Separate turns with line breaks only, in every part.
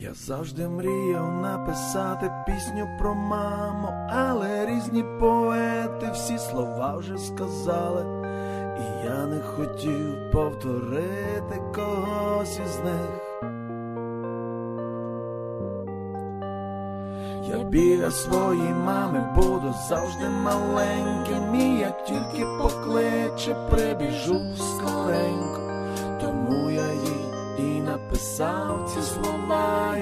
Я завжди мріяв написати пісню про маму, але різні поети всі слова вже сказали, і я не хотів повторити когось із них. Я біля своїй мами буду завжди маленьким, і як тільки покличе, прибіжу скоренько, тому я їй і написав ці слова,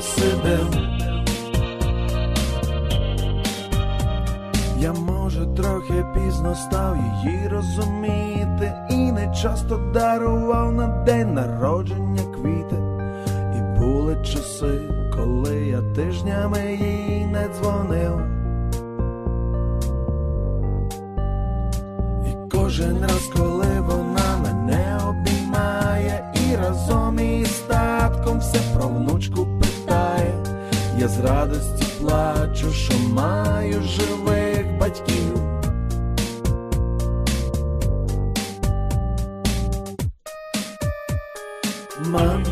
посидим. Я може трохи пізно став її розуміти, і не часто дарував на день народження квіти. І були часи, коли я тижнями їй не дзвонив. І кожен раз, коли вона мене обіймає, і разом з радості плачу, що маю живих батьків. Мам,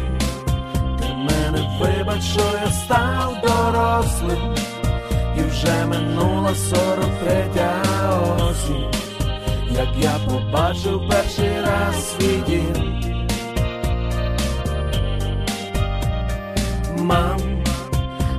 ти мене вибач, що я став дорослим, і вже минула сорок третя осінь, як я побачив перший раз свій дім.